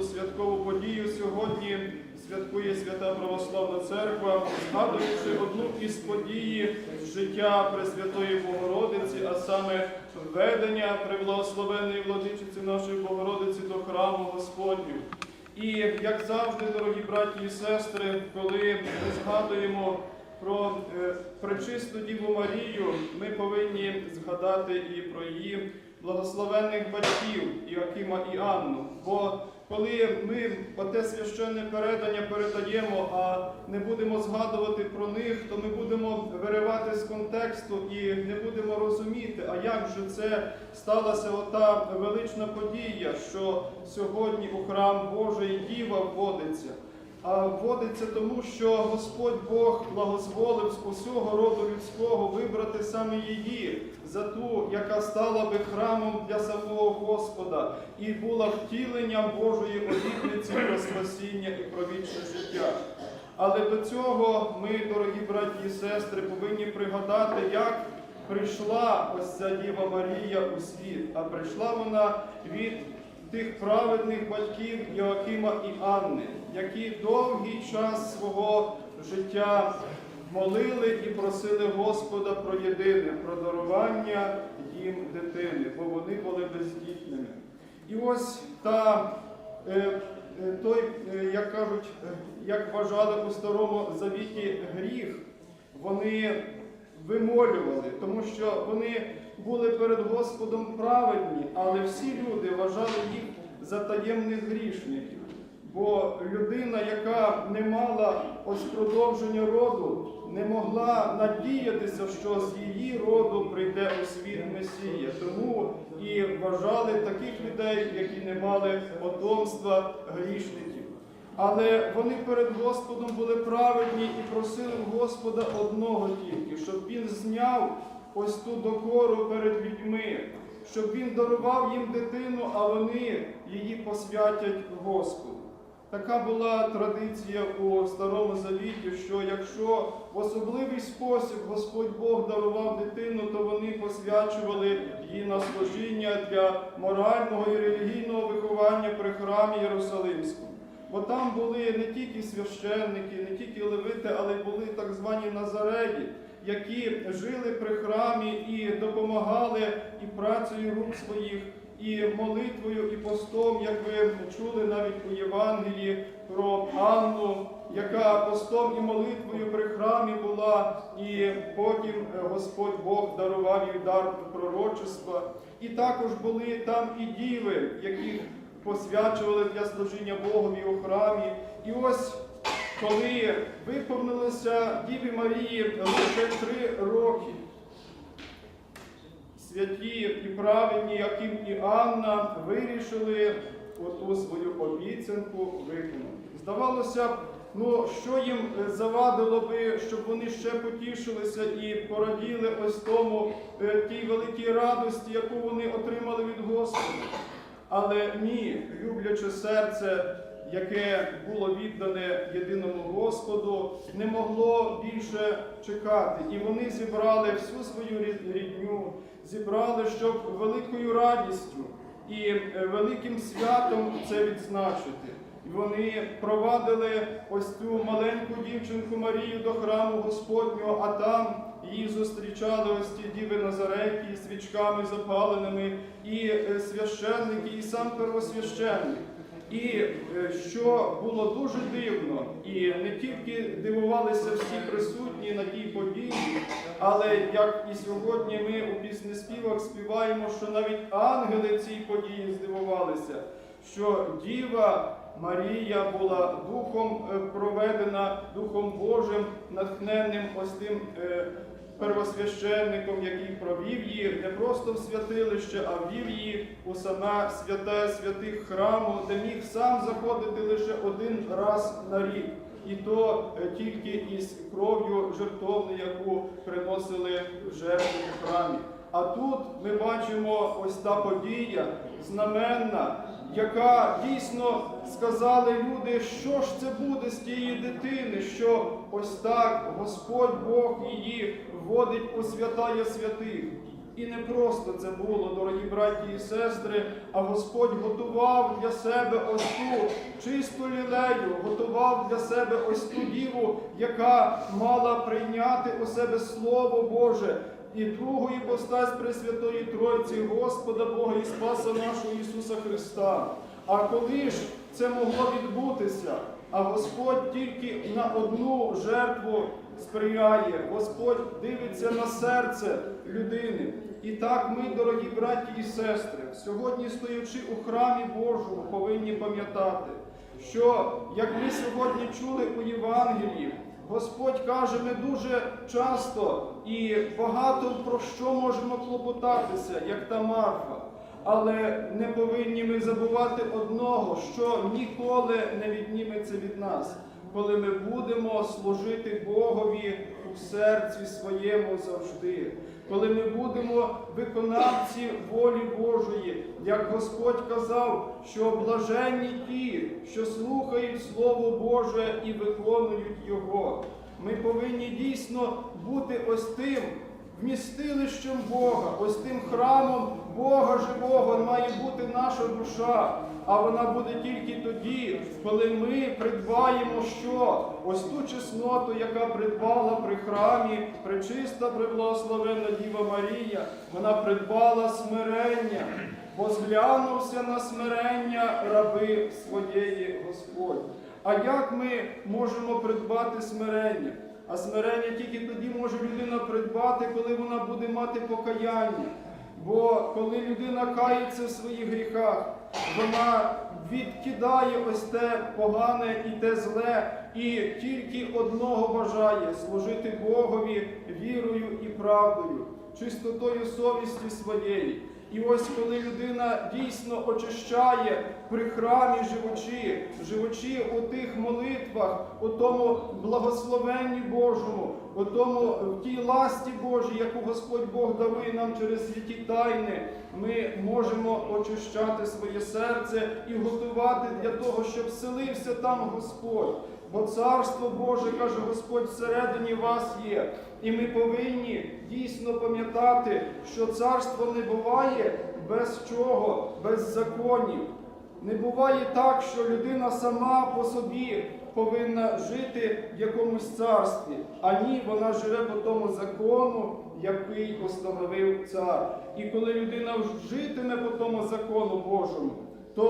блаженну святкову подію сьогодні святкує Свята Православна Церква, згадуючи одну із події життя Пресвятої Богородиці, а саме введення Преблагословенної владичиці нашої Богородиці до храму Господню. І як завжди, дорогі браті і сестри, коли ми згадуємо про е, пречисту Діву Марію, ми повинні згадати і про її благословенних батьків Іакима і Анну. Бо коли ми оте священне передання передаємо, а не будемо згадувати про них, то ми будемо виривати з контексту і не будемо розуміти, а як же це сталася ота велична подія, що сьогодні у храм Божий Діва вводиться. Вводиться тому, що Господь Бог благозволив з усього роду людського вибрати саме її за ту, яка стала би храмом для самого Господа і була втіленням Божої обітниці про спасіння і про вічне життя. Але до цього ми, дорогі браті і сестри, повинні пригадати, як прийшла ось ця Діва Марія у світ, а прийшла вона від тих праведних батьків Йоакима і Анни, які довгий час свого життя молили і просили Господа про єдине, про дарування їм дитини, бо вони були бездітними. І ось та, е, е, той, е, як кажуть, як вважали у Старому Завіті гріх, вони вимолювали, тому що вони були перед Господом праведні, але всі люди вважали їх за таємних грішників. Бо людина, яка не мала ось продовження роду, не могла надіятися, що з її роду прийде у світ Месія. Тому і вважали таких людей, які не мали потомства грішників. Але вони перед Господом були праведні і просили Господа одного тільки, щоб Він зняв ось ту докору перед людьми, щоб Він дарував їм дитину, а вони її посвятять Господу. Така була традиція у Старому Завіті, що якщо в особливий спосіб Господь Бог дарував дитину, то вони посвячували її на служіння для морального і релігійного виховання при храмі Єрусалимському. Бо там були не тільки священники, не тільки левити, але були так звані Назареї, які жили при храмі і допомагали і працею рук своїх, і молитвою, і постом, як ви чули навіть у Євангелії про Анну, яка постом і молитвою при храмі була, і потім е, Господь Бог дарував їй дар пророчества. І також були там і діви, яких посвячували для служіння Богові у храмі. І ось коли виповнилося Діві Марії лише три роки, святі і праведні, Яким і Анна, вирішили оту свою обіцянку виконати. Здавалося б, ну що їм е, завадило би, щоб вони ще потішилися і пораділи ось тому е, тій великій радості, яку вони отримали від Господа. Але ні, любляче серце, яке було віддане єдиному Господу, не могло більше чекати. І вони зібрали всю свою рідню, зібрали, щоб великою радістю і е, великим святом це відзначити. І Вони провадили ось цю маленьку дівчинку Марію до храму Господнього, а там її зустрічали ось ті діви Назарейки свічками запаленими, і е, священники, і сам первосвященник. І е, що було дуже дивно, і не тільки дивувалися всі присутні на тій події, але як і сьогодні ми у піснеспівах співаємо, що навіть ангели цій події здивувалися, що Діва Марія була духом е, проведена, Духом Божим, натхненним ось тим е, первосвященником, який провів її не просто в святилище, а ввів її у саме святе святих храму, де міг сам заходити лише один раз на рік. І то е, тільки із кров'ю жертовни, яку приносили в жертву у храмі. А тут ми бачимо ось та подія знаменна, яка дійсно сказали люди, що ж це буде з тієї дитини, що ось так Господь Бог її вводить у святая святих. І не просто це було, дорогі браті і сестри, а Господь готував для себе ось ту чисту лілею, готував для себе ось ту діву, яка мала прийняти у себе Слово Боже. І другу іпостась Пресвятої Тройці, Господа Бога і Спаса нашого Ісуса Христа. А коли ж це могло відбутися? А Господь тільки на одну жертву сприяє. Господь дивиться на серце людини. І так ми, дорогі браті і сестри, сьогодні стоячи у храмі Божому, повинні пам'ятати, що як ми сьогодні чули у Євангелії, Господь каже, ми дуже часто і багато про що можемо клопотатися, як та Марфа. Але не повинні ми забувати одного, що ніколи не відніметься від нас, коли ми будемо служити Богові у серці своєму завжди, коли ми будемо виконавці волі Божої, як Господь казав, що блаженні ті, що слухають Слово Боже і виконують Його. Ми повинні дійсно бути ось тим вмістилищем Бога, ось тим храмом Бога живого має бути наша душа. А вона буде тільки тоді, коли ми придбаємо що? Ось ту чесноту, яка придбала при храмі, пречиста, преблагословенна Діва Марія, вона придбала смирення, бо зглянувся на смирення раби своєї Господь. А як ми можемо придбати смирення? А смирення тільки тоді може людина придбати, коли вона буде мати покаяння. Бо коли людина кається в своїх гріхах, вона відкидає ось те погане і те зле, і тільки одного бажає служити Богові вірою і правдою, чистотою совісті своєї. І ось коли людина дійсно очищає при храмі живучи, живучи у тих молитвах, у тому благословенні Божому, у тому в тій ласті Божій, яку Господь Бог дарує нам через святі тайни, ми можемо очищати своє серце і готувати для того, щоб вселився там Господь. Бо царство Боже, каже Господь, всередині вас є. І ми повинні дійсно пам'ятати, що царство не буває без чого, без законів. Не буває так, що людина сама по собі повинна жити в якомусь царстві, а ні, вона живе по тому закону, який постановив цар. І коли людина житиме по тому закону Божому, то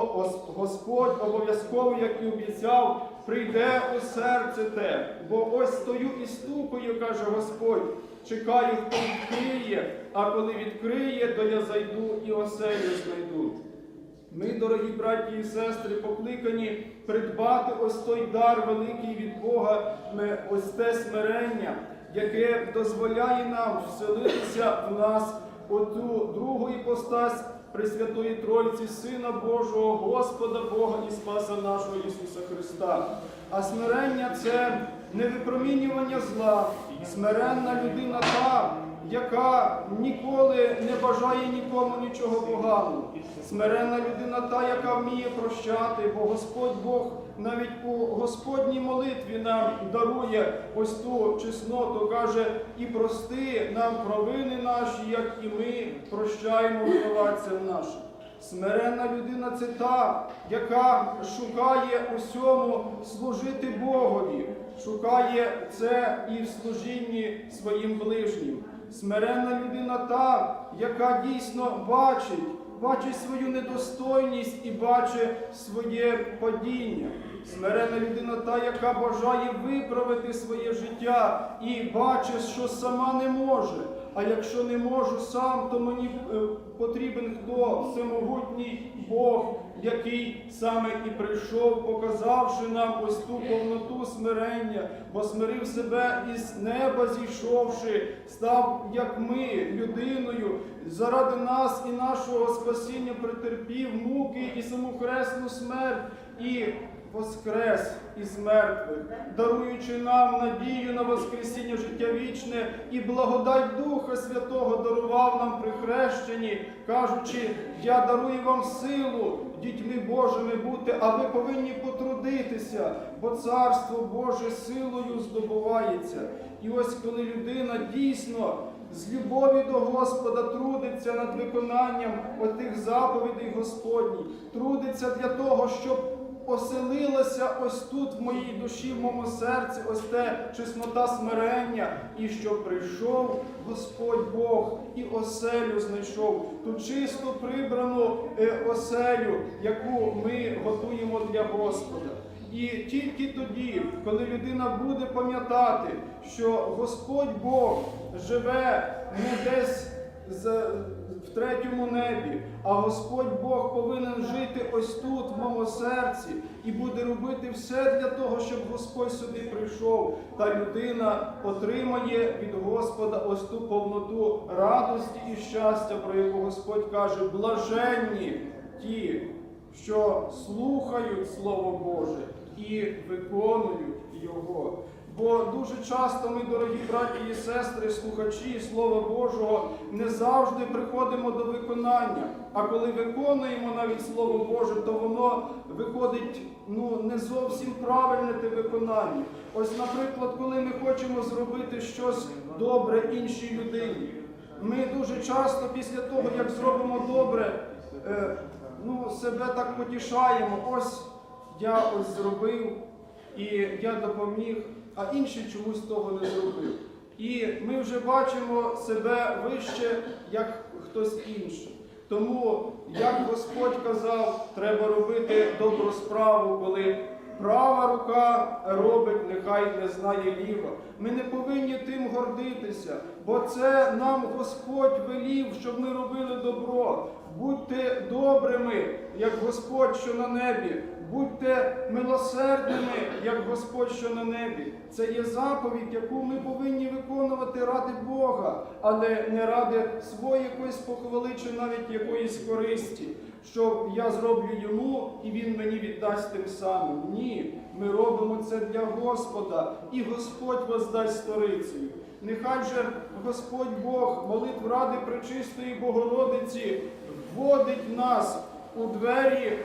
Господь обов'язково, як і обіцяв, прийде у серце те. Бо ось стою і стукаю, каже Господь, чекаю, хто відкриє, а коли відкриє, то я зайду і оселю знайду. Ми, дорогі браті і сестри, покликані придбати ось той дар великий від Бога, ось те смирення, яке дозволяє нам вселитися в нас у ту другу іпостась Пресвятої Тройці, Сина Божого, Господа Бога і Спаса нашого Ісуса Христа. А смирення це не випромінювання зла, смиренна людина та, яка ніколи не бажає нікому нічого поганого. Смиренна людина та, яка вміє прощати, бо Господь Бог навіть у Господній молитві нам дарує ось ту чесноту, каже, і прости нам провини наші, як і ми прощаємо винуватцям нашим. Смиренна людина це та, яка шукає усьому служити Богові, шукає це і в служінні своїм ближнім. Смиренна людина та, яка дійсно бачить, бачить свою недостойність і бачить своє падіння. Смирена людина та, яка бажає виправити своє життя і бачить, що сама не може. А якщо не можу сам, то мені е, потрібен хто? Всемогутній Бог, який саме і прийшов, показавши нам ось ту повноту смирення, бо смирив себе із неба зійшовши, став як ми, людиною, заради нас і нашого спасіння претерпів муки і саму хресну смерть. І воскрес із мертвих, даруючи нам надію на Воскресіння життя вічне і благодать Духа Святого дарував нам при хрещенні, кажучи, я дарую вам силу дітьми Божими бути, а ви повинні потрудитися, бо Царство Боже силою здобувається. І ось коли людина дійсно з любові до Господа трудиться над виконанням отих заповідей Господніх, трудиться для того, щоб оселилося ось тут, в моїй душі, в моєму серці, ось те чеснота смирення, і щоб прийшов Господь Бог і оселю знайшов, ту чисту прибрану е, оселю, яку ми готуємо для Господа. І тільки тоді, коли людина буде пам'ятати, що Господь Бог живе не десь з- в третьому небі, а Господь Бог повинен жити ось тут, в моєму серці, і буде робити все для того, щоб Господь сюди прийшов. Та людина отримає від Господа ось ту повноту радості і щастя, про яку Господь каже, блаженні ті, що слухають Слово Боже і виконують Його. Бо дуже часто ми, дорогі браті і сестри, слухачі Слова Божого, не завжди приходимо до виконання. А коли виконуємо навіть Слово Боже, то воно виходить ну, не зовсім правильне те виконання. Ось, наприклад, коли ми хочемо зробити щось добре іншій людині, ми дуже часто після того, як зробимо добре, е, ну, себе так потішаємо. Ось я ось зробив і я допоміг, а інший чомусь того не зробив. І ми вже бачимо себе вище, як хтось інший. Тому, як Господь казав, треба робити добру справу, коли права рука робить, нехай не знає ліва. Ми не повинні тим гордитися, бо це нам Господь велів, щоб ми робили добро. Будьте добрими, як Господь, що на небі. Будьте милосердними, як Господь, що на небі. Це є заповідь, яку ми повинні виконувати ради Бога, але не ради своєї якоїсь похвали чи навіть якоїсь користі, що я зроблю йому і він мені віддасть тим самим. Ні, ми робимо це для Господа, і Господь воздасть сторицею. Нехай же Господь Бог, молитв ради Пречистої Богородиці, вводить нас у двері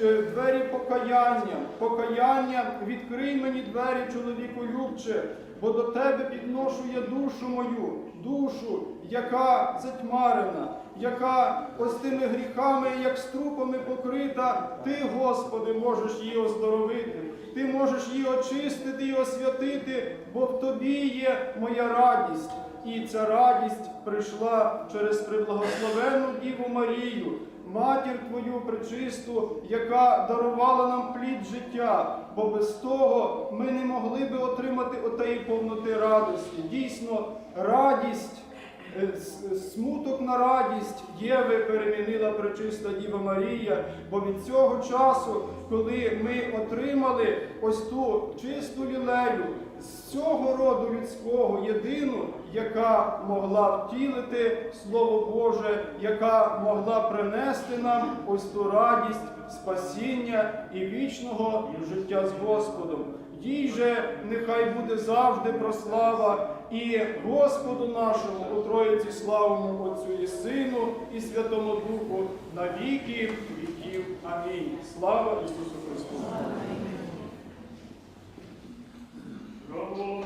двері покаяння, покаяння, відкрий мені двері, чоловіку любче, бо до тебе підношу я душу мою, душу, яка затьмарена, яка ось тими гріхами, як струпами покрита, ти, Господи, можеш її оздоровити, ти можеш її очистити і освятити, бо в тобі є моя радість. І ця радість прийшла через приблагословенну Діву Марію, матір Твою пречисту, яка дарувала нам плід життя, бо без того ми не могли би отримати отеї повноти радості. Дійсно, радість. Е, Смуток на радість Єви перемінила пречиста Діва Марія, бо від цього часу, коли ми отримали ось ту чисту лілею з цього роду людського, єдину, яка могла втілити Слово Боже, яка могла принести нам ось ту радість, спасіння і вічного життя з Господом. Їй же нехай буде завжди прослава і Господу нашому у Троїці славному Отцю і Сину і Святому Духу на віки віків. Амінь. Слава Ісусу Христу! Браво!